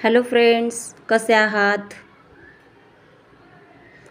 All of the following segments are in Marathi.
हॅलो फ्रेंड्स कसे आहात?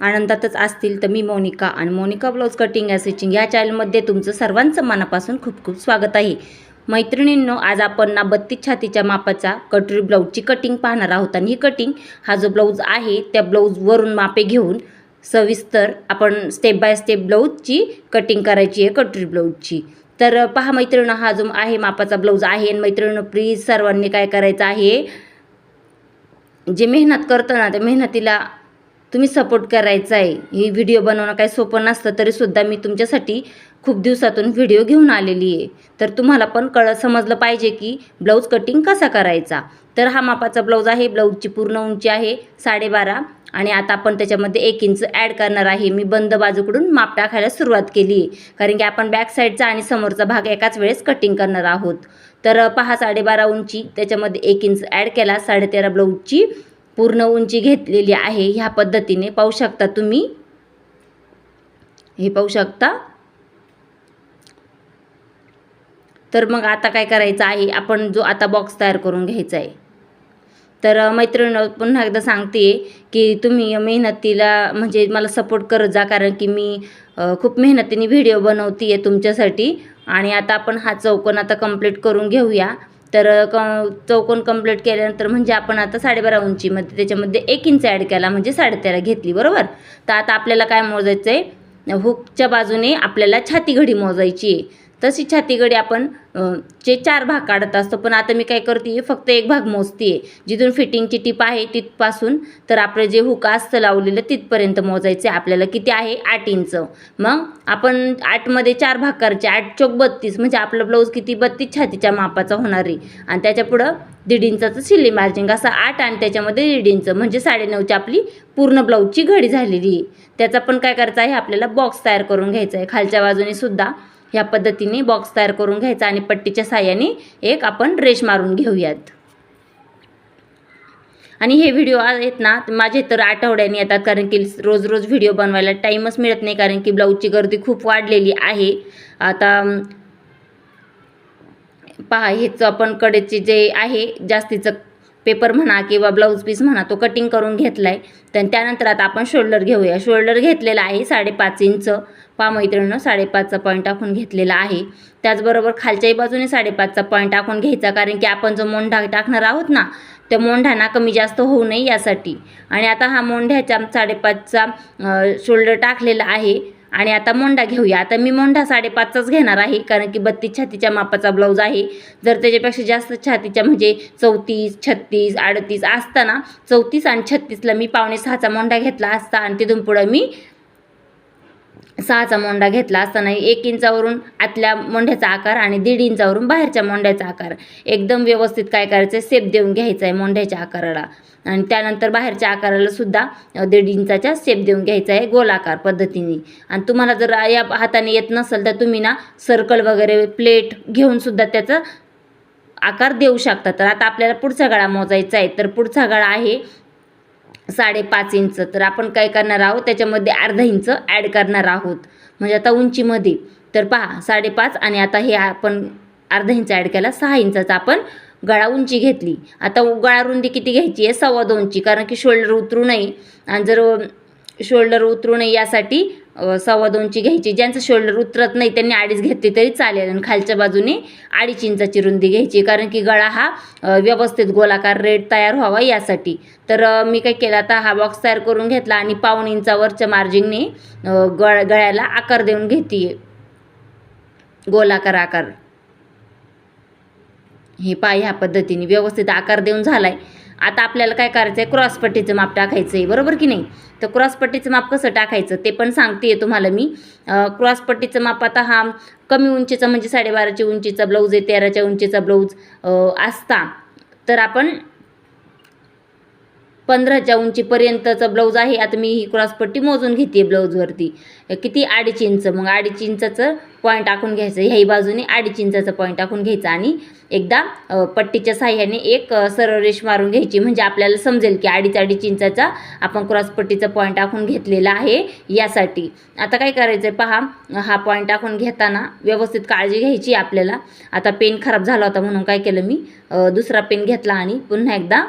आनंदातच असतील तर मी मोनिका आणि मोनिका ब्लाऊज कटिंग या स्टिचिंग या चॅनलमध्ये तुमचं सर्वांचं मनापासून खूप खूप स्वागत आहे. मैत्रिणींनो आज आपण ना बत्तीस छातीच्या मापाचा कटोरी ब्लाऊजची कटिंग पाहणार आहोत आणि ही कटिंग हा जो ब्लाऊज आहे त्या ब्लाऊजवरून मापे घेऊन सविस्तर आपण स्टेप बाय स्टेप ब्लाऊजची कटिंग करायची आहे कटोरी ब्लाऊजची. तर पहा मैत्रिणी हा जो आहे मापाचा ब्लाऊज आहे आणि मैत्रिणी प्लीज सर्वांनी काय करायचं आहे? जे मेहनत करतो ना त्या मेहनतीला तुम्ही सपोर्ट करायचा आहे ही व्हिडिओ बनवणं काही सोपं नसतं तरीसुद्धा मी तुमच्यासाठी खूप दिवसातून व्हिडिओ घेऊन आलेली आहे. तर तुम्हाला पण कळ समजलं पाहिजे की ब्लाऊज कटिंग कसा करायचा? तर हा मापाचा ब्लाऊज आहे. ब्लाऊजची पूर्ण उंची आहे साडेबारा आणि आता आपण त्याच्यामध्ये एक इंच ॲड करणार आहे. मी बंद बाजूकडून माप टाकायला सुरुवात केली आहे. कारण की आपण बॅक साईडचा आणि समोरचा भाग एकाच वेळेस कटिंग करणार आहोत. तर पहा साडेबारा उंची. त्याच्यामध्ये एक इंच ॲड केला. साडेतेरा ब्लाऊजची पूर्ण उंची घेतलेली आहे. ह्या पद्धतीने पाहू शकता तुम्ही. हे पाहू शकता. तर मग आता काय करायचं आहे? आपण जो आता बॉक्स तयार करून घ्यायचा आहे. तर मैत्रिणी पुन्हा एकदा सांगते की तुम्ही मेहनतीला म्हणजे मला सपोर्ट करत जा कारण की मी खूप मेहनतीने व्हिडिओ बनवते आहे तुमच्यासाठी आणि आता आपण हा चौकोन आता कंप्लीट करून घेऊया. तर क चौकोन कंप्लीट केल्यानंतर म्हणजे आपण आता साडेबारा उंचीमध्ये त्याच्यामध्ये एक इंच ॲड केला म्हणजे साडेतेरा घेतली बरोबर? तर आता आपल्याला काय मोजायचं आहे हुकच्या बाजूने आपल्याला छाती घडी मोजायची आहे. तशी छाती घडी आपण चे चार भाग काढत असतो. पण आता मी काय करते फक्त एक भाग मोजते आहे जिथून फिटिंगची टीप आहे तिथपासून तर आपलं जे हुक असतं लावलेलं तिथपर्यंत मोजायचं आहे आपल्याला किती आहे? आठ इंच. मग आपण आठमध्ये चार भाग करायचे. आठ चौक बत्तीस. म्हणजे आपलं ब्लाऊज किती? बत्तीस छातीच्या मापाचा होणार आहे. आणि त्याच्या पुढं दीड इंचाचं शिल्ली मार्जिंग असं आठ आणि त्याच्यामध्ये दीड इंच. म्हणजे साडेनऊची आपली पूर्ण ब्लाऊजची घडी झालेली आहे. त्याचा पण काय करायचं आहे? आपल्याला बॉक्स तयार करून घ्यायचा आहे. खालच्या बाजूने सुद्धा ह्या पद्धतीने बॉक्स तयार करून घ्यायचा आणि पट्टीच्या साह्याने एक आपण रेश मारून घेऊयात. आणि हे व्हिडिओ आहेत ना माझे तर आठवड्याने येतात कारण की रोज रोज व्हिडिओ बनवायला टाईमच मिळत नाही कारण की ब्लाऊजची गर्दी खूप वाढलेली आहे. आता पहा हेच आपण कडेचे जे आहे जास्तीचं पेपर म्हणा किंवा ब्लाऊज पीस म्हणा तो कटिंग करून घेतला आहे तर त्यानंतर आता आपण शोल्डर घेऊया. शोल्डर घेतलेला आहे साडेपाच इंच. पा मैत्रिणीनं साडेपाचचा पॉईंट टाकून घेतलेला आहे. त्याचबरोबर खालच्याही बाजूने साडेपाचचा पॉईंट टाकून घ्यायचा कारण की आपण जो मोंढा टाकणार आहोत ना त्या मोंढ्यांना कमी जास्त होऊ नये यासाठी. आणि आता हा मोंढ्याच्या साडेपाचचा शोल्डर टाकलेला आहे. आणि आता मोंडा घेऊया. आता मी मोंढा साडेपाचचाच घेणार आहे कारण की बत्तीस छातीच्या मापाचा ब्लाऊज आहे. जर त्याच्यापेक्षा जास्त छातीच्या म्हणजे चौतीस छत्तीस अडतीस असताना चौतीस आणि छत्तीसला मी पावणे सहाचा मोंढा घेतला असता आणि तिथून पुढं मी सहाचा मोंडा घेतला असताना एक इंचावरून आतल्या मोंढ्याचा आकार आणि दीड इंचावरून बाहेरच्या मोंढ्याचा आकार. एकदम व्यवस्थित काय करायचं आहे सेप देऊन घ्यायचा आहे मोंढ्याच्या आकाराला. आणि त्यानंतर बाहेरच्या आकाराला सुद्धा दीड इंचाच्या सेप देऊन घ्यायचा आहे गोलाकार पद्धतीने. आणि तुम्हाला जर या हाताने येत नसेल तर तुम्ही ना सर्कल वगैरे प्लेट घेऊन सुद्धा त्याचा आकार देऊ शकता. तर आता आपल्याला पुढचा गळा मोजायचा आहे. तर पुढचा गळा आहे साडेपाच इंच. तर आपण काय करणार आहोत? त्याच्यामध्ये अर्धा इंच ॲड करणार आहोत. म्हणजे आता उंचीमध्ये. तर पहा साडेपाच आणि आता हे आपण अर्धा इंच ॲड केला. सहा इंचाचा आपण गळा उंची घेतली. आता गळा रुंदी किती घ्यायची आहे? सव्वा दोनची. कारण की शोल्डर उतरू नये. आणि जर शोल्डर उतरू नये यासाठी सव्वा दोनची घ्यायची. ज्यांचं शोल्डर उतरत नाही त्यांनी अडीच घेतली तरी चालेल. आणि खालच्या बाजूने अडीच इंचाची रुंदी घ्यायची. कारण की गळा हा व्यवस्थित गोलाकार रेड तयार व्हावा यासाठी. तर मी काय केलं आता हा बॉक्स तयार करून घेतला आणि पाऊण इंचावरच्या मार्जिंगने गळ गळ्याला आकार देऊन घेते गोलाकार आकार. हे पाय ह्या पद्धतीने व्यवस्थित आकार देऊन झालाय. आता आपल्याला काय करायचं आहे क्रॉसपट्टीचं माप टाकायचं आहे बरोबर की नाही? तर क्रॉसपट्टीचं माप कसं टाकायचं ते पण सांगते तुम्हाला मी. क्रॉसपट्टीचं माप आता हा कमी उंचीचा म्हणजे साडेबाराच्या उंचीचा ब्लाऊज आहे तेराच्या उंचीचा ब्लाऊज असता. तर आपण पंधराच्या उंचीपर्यंतचा ब्लाऊज आहे. आता मी ही क्रॉसपट्टी मोजून घेते ब्लाऊजवरती किती? अडीच इंच. मग अडीच इंचाचं पॉईंट टाकून घ्यायचं. ह्याही बाजूने अडीच इंचाचा पॉईंट टाकून घ्यायचा. आणि एकदा पट्टीच्या साह्याने एक अ, सरळ रेष मारून घ्यायची. म्हणजे आपल्याला समजेल की अडीच अडीच इंचाचा आपण क्रॉसपट्टीचा पॉईंट टाकून घेतलेला आहे यासाठी. आता काय करायचं आहे पहा. हा पॉईंट टाकून घेताना व्यवस्थित काळजी घ्यायची आपल्याला. आता पेन खराब झाला होता म्हणून काय केलं मी? दुसरा पेन घेतला आणि पुन्हा एकदा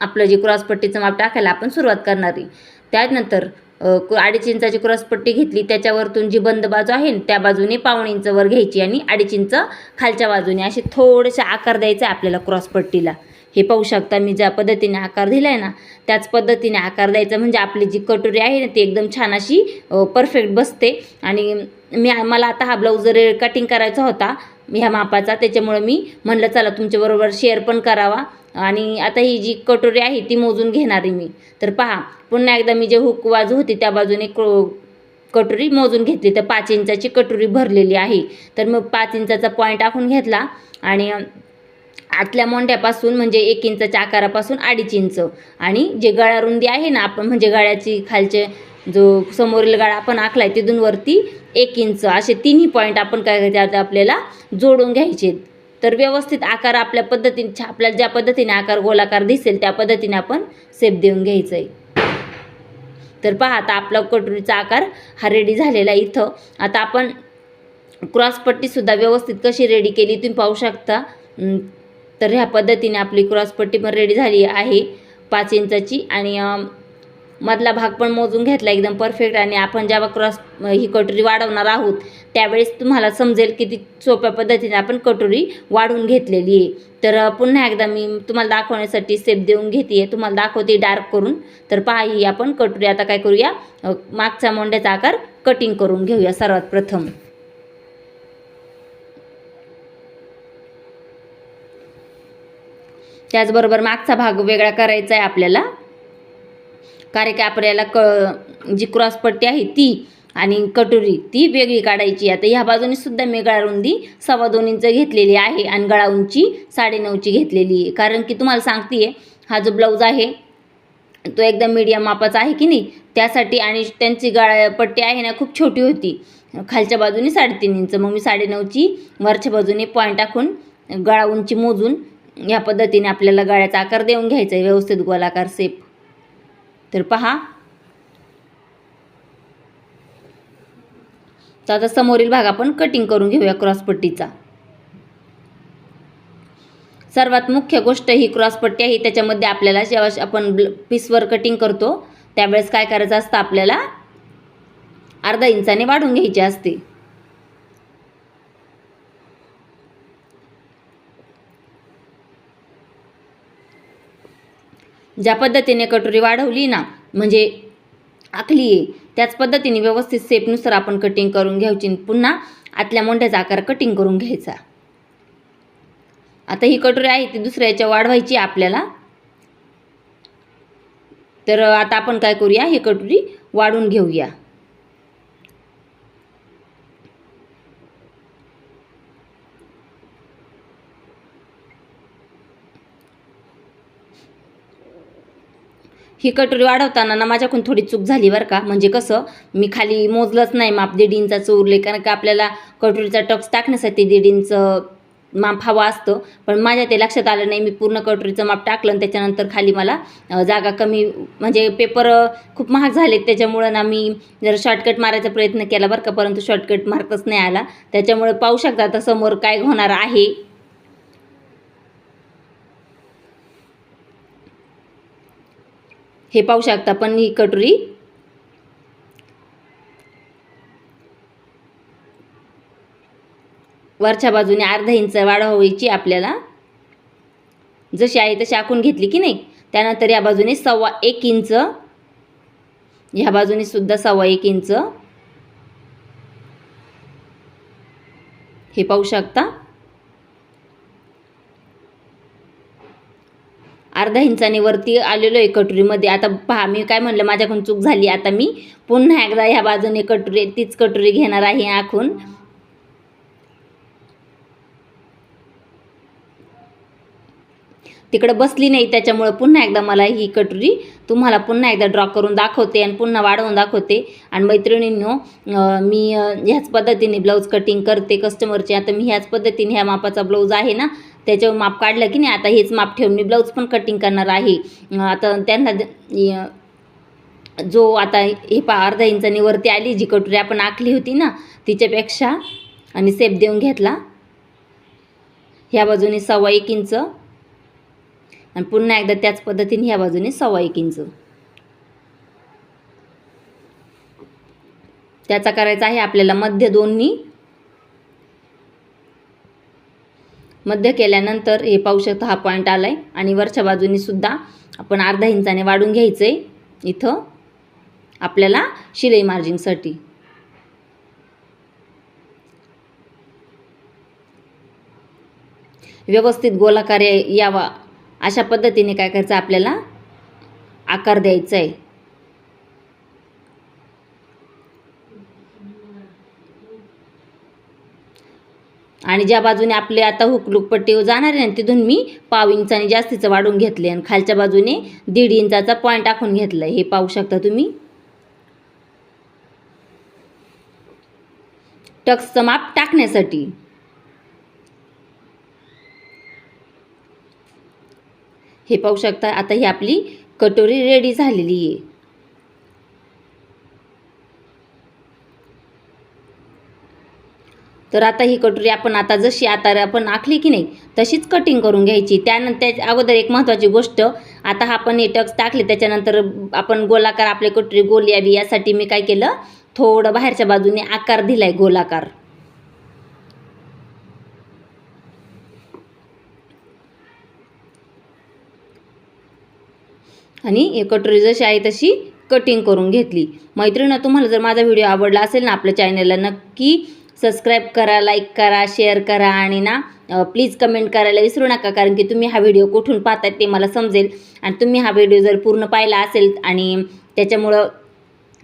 आपलं जे क्रॉसपट्टीचं माप टाकायला आपण सुरुवात करणार आहे. त्यानंतर क- अडीच इंचाची क्रॉसपट्टी घेतली त्याच्यावरतून जी बंद बाजू आहे त्या बाजूने पाऊण इंच वर घ्यायची आणि अडीच इंच खालच्या बाजूने असे थोडेसे आकार द्यायचा आहे आपल्याला क्रॉसपट्टीला. हे पाहू शकता मी ज्या पद्धतीने आकार दिला आहे ना त्याच पद्धतीने आकार द्यायचा म्हणजे आपली जी कटोरी आहे ना ती एकदम छान अशी परफेक्ट बसते. आणि मी मला आता हा ब्लाऊज जर कटिंग करायचा होता ह्या मापाचा त्याच्यामुळं मी म्हणलं चला तुमच्याबरोबर शेअर पण करावा. आणि आता ही जी कटोरी आहे ती मोजून घेणार आहे मी. तर पहा पुन्हा एकदा मी जे हुक बाजू होती त्या बाजूने कटोरी मोजून घेतली. तर पाच इंचाची कटोरी भरलेली आहे. तर मग पाच इंचाचा पॉईंट आखून घेतला आणि आतल्या मोंढ्यापासून म्हणजे एक इंचाच्या आकारापासून अडीच इंच. आणि जे गळा रुंदी आहे ना आपण म्हणजे गळ्याची खालचे जो समोरील गळा आपण आखलाय तिथून वरती एक इंच. असे तिन्ही पॉईंट आपण काय करायचे आपल्याला जोडून घ्यायचे. तर व्यवस्थित आकार आपल्या पद्धतीने छा- आपल्याला ज्या पद्धतीने आकार गोलाकार दिसेल त्या पद्धतीने आपण सेप देऊन घ्यायचं आहे तर पहा आता आपला कटोरीचा आकार हा रेडी झालेला इथं. आता आपण क्रॉसपट्टीसुद्धा व्यवस्थित कशी रेडी केली तुम्ही पाहू शकता. तर ह्या पद्धतीने आपली क्रॉसपट्टी पण रेडी झाली आहे. पाच इंचाची आणि मधला भाग पण मोजून घेतला एकदम परफेक्ट आणि आपण जेव्हा क्रॉस ही कटोरी वाढवणार आहोत त्यावेळेस तुम्हाला समजेल किती सोप्या पद्धतीने आपण कटोरी वाढवून घेतलेली आहे. तर पुन्हा एकदा मी तुम्हाला दाखवण्यासाठी स्टेप देऊन घेते तुम्हाला दाखवते डार्क करून. तर पहा ही आपण कटोरी आता काय करूया? मागच्या मागचा मोंड्याचा आकार कटिंग करून घेऊया सर्वात प्रथम. त्याचबरोबर मागचा भाग वेगळा करायचा आहे आपल्याला. कारण की आपल्याला क जी क्रॉसपट्टी आहे ती आणि कटोरी ती वेगळी काढायची. आता ह्या बाजूने सुद्धा मी गळा रुंदी सव्वा दोन इंच घेतलेली आहे आणि गळा उंची साडेनऊची घेतलेली आहे. कारण की तुम्हाला सांगते हा जो ब्लाऊज आहे तो एकदम मीडियम मापाचा आहे की नाही? त्यासाठी आणि त्यांची गळा पट्टी आहे ना खूप छोटी होती. खालच्या बाजूने साडेतीन इंच. मग मी साडेनऊची वरच्या बाजूने पॉईंट टाकून गळा उंची मोजून या पद्धतीने आपल्याला गळ्याचा आकार देऊन घ्यायचा आहे. व्यवस्थित गोलाकार सेप तर पहा. तर आता समोरील भाग आपण कटिंग करून घेऊया क्रॉसपट्टीचा सर्वात मुख्य गोष्ट ही क्रॉसपट्टी आहे. त्याच्यामध्ये आपल्याला जेव्हा आपण ब्ल पीसवर कटिंग करतो त्यावेळेस काय करायचं असतं आपल्याला? अर्धा इंचाने वाढून घ्यायची असते. ज्या पद्धतीने कटोरी वाढवली ना म्हणजे आखली आहे त्याच पद्धतीने व्यवस्थित सेपनुसार आपण कटिंग करून घ्यायची पुन्हा आतल्या मोंढ्याचा आकार कटिंग करून घ्यायचा. आता ही कटोरी आहे ती दुसऱ्या याच्या वाढवायची आहे आपल्याला. तर आता आपण काय करूया ही कटोरी वाढून घेऊया. ही कटोरी वाढवताना ना माझ्याकडून थोडी चूक झाली बरं का. म्हणजे कसं मी खाली मोजलंच नाही माप दीड इंचाचं उरले कारण का आपल्याला कटोरीचा टक्स टाकण्यासाठी दीड इंच माप हवा असतं. पण माझ्या ते लक्षात आलं नाही मी पूर्ण कटोरीचं माप टाकलं आणि त्याच्यानंतर खाली मला जागा कमी म्हणजे पेपर खूप महाग झालेत. त्याच्यामुळं ना मी जर शॉर्टकट मारायचा प्रयत्न केला बरं का परंतु शॉर्टकट मार्कच नाही आला. त्याच्यामुळे पाहू शकता आता समोर काय होणार आहे. हे पाहू शकता पण ही कटोरी. वरच्या बाजूने अर्धा इंच वाढवायची आपल्याला. जशी आहे तशी आखून घेतली की नाही? त्यानंतर या बाजूने सव्वा एक इंच. ह्या बाजूने सुद्धा सव्वा एक इंच. हे पाहू शकता. अर्धा इंचाने वरती आलेलो आहे कटोरीमध्ये. आता पहा मी काय म्हणलं माझ्याकडून चूक झाली. आता मी पुन्हा एकदा ह्या बाजूने कटोरी तीच कटोरी घेणार आहे आखून. तिकडं बसली नाही त्याच्यामुळं पुन्हा एकदा मला ही कटोरी तुम्हाला पुन्हा एकदा ड्रॉ करून दाखवते आणि पुन्हा वाढवून दाखवते. आणि मैत्रिणींनो मी ह्याच पद्धतीने ब्लाऊज कटिंग करते कस्टमरचे. आता मी ह्याच पद्धतीने ह्या मापाचा ब्लाऊज आहे ना त्याच्यावर माप काढलं की नाही आता हेच माप ठेवून मी ब्लाऊज पण कटिंग करणार आहे. आता त्यांना जो आता हे पा अर्धा इंचानी वरती आली जी कटोरी आपण आखली होती ना तिच्यापेक्षा आणि सेप देऊन घेतला. ह्या बाजूने सव्वा एक इंच. आणि पुन्हा एकदा त्याच पद्धतीने ह्या बाजूने सव्वा एक इंच. त्याचा करायचा आहे आपल्याला मध्य दोन्ही. मध्य केल्यानंतर हे पाहू शकता हा पॉईंट आलाय. आणि वरच्या बाजूनी सुद्धा आपण अर्धा इंचाने वाढून घ्यायचं आहे इथं आपल्याला शिलाई मार्जिंगसाठी व्यवस्थित गोलाकार यावा. अशा पद्धतीने काय करायचं? आपल्याला आकार द्यायचा आहे आणि ज्या बाजूने आपले आता हुकलूक पट्टी जाणार आहे ना तिथून मी पाव इंचाने जास्तीचं वाढून घेतले आणि खालच्या बाजूने दीड इंचाचा पॉईंट टाकून घेतलं हे पाहू शकता तुम्ही. टक्सचं माप टाकण्यासाठी. हे पाहू शकता आता ही आपली कटोरी रेडी झालेली आहे. तर आता ही कटोरी आपण आता जशी आता आपण आखली की नाही तशीच कटिंग करून घ्यायची. त्यानंतर अगोदर एक महत्त्वाची गोष्ट आता हा आपण हे टक्स टाकले त्याच्यानंतर आपण गोलाकार आपले कटोरी गोल यावी यासाठी मी काय केलं थोडं बाहेरच्या बाजूने आकार दिलाय गोलाकार. आणि हे कटोरी जशी आहे तशी कटिंग करून घेतली. मैत्रिणी तुम्हाला जर माझा व्हिडिओ आवडला असेल ना आपल्या चॅनलला नक्की सबस्क्राईब करा लाईक करा शेअर करा आणि ना प्लीज कमेंट करायला विसरू नका. कारण की तुम्ही हा व्हिडिओ कुठून पाहतात ते मला समजेल. आणि तुम्ही हा व्हिडिओ जर पूर्ण पाहिला असेल आणि त्याच्यामुळं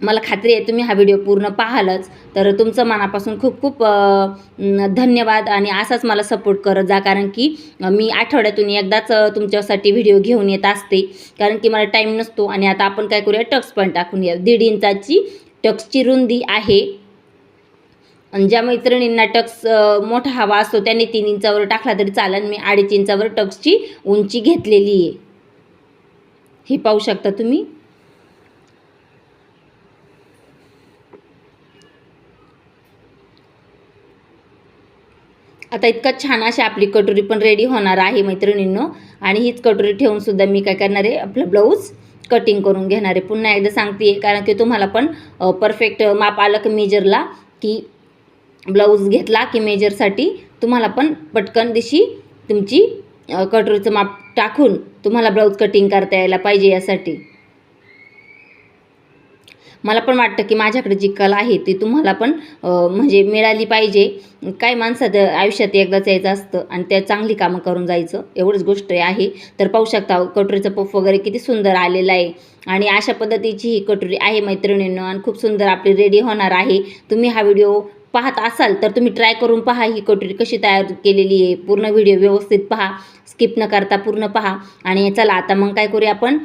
मला खात्री आहे तुम्ही हा व्हिडिओ पूर्ण पाहालच तर तुमचं मनापासून खूप खूप धन्यवाद आणि असाच मला सपोर्ट करत जा. कारण की मी आठवड्यातून एकदाच तुमच्यासाठी व्हिडिओ घेऊन येत असते. कारण की मला टाईम नसतो आणि आता आपण काय करूया टक्स पण टाकून या दीड इंचाची टक्सची रुंदी आहे. ज्या मैत्रिणींना टक्स मोठा हवा असतो त्यांनी तीन इंचावर टाकला तरी चालेल. मी अडीच इंचावर टक्सची उंची घेतलेली आहे. हे पाहू शकता तुम्ही. आता इतकं छान अशी आपली कटोरी पण रेडी होणार आहे मैत्रिणींनो. आणि हीच कटोरी ठेवून सुद्धा मी काय करणार आहे आपलं ब्लाऊज कटिंग करून घेणार आहे. पुन्हा एकदा सांगते कारण की तुम्हाला पण परफेक्ट माप आलं की मेजरला की ब्लाऊज घेतला की मेजरसाठी तुम्हाला पण पटकन दिशी तुमची कटोरीचं माप टाकून तुम्हाला ब्लाऊज कटिंग करता यायला पाहिजे यासाठी. मला पण वाटतं की माझ्याकडे जी कला आहे ती तुम्हाला पण म्हणजे मिळाली पाहिजे. काय माणसात आयुष्यात एकदाच यायचं असतं आणि त्या चांगली कामं करून जायचं एवढंच गोष्ट आहे. तर पाहू शकता कटोरीचं पफ वगैरे किती सुंदर आलेलं आहे. आणि अशा पद्धतीची ही कटोरी आहे मैत्रिणींनो आणि खूप सुंदर आपली रेडी होणार आहे. तुम्ही हा व्हिडिओ पाहत असाल तर तुम्ही ट्राय करून पहा ही कटोरी कशी तयार केलेली आहे. पूर्ण व्हिडिओ व्यवस्थित पहा. स्किप न करता पूर्ण पहा. आणि चला आता मग काय करूया आपण?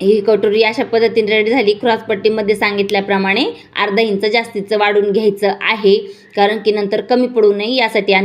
ही कटोरी अशा पद्धतीने रेडी झाली. क्रॉसपट्टीमध्ये सांगितल्याप्रमाणे अर्धा इंच जास्तीचं वाढून घ्यायचं आहे. कारण की नंतर कमी पडू नये यासाठी आणि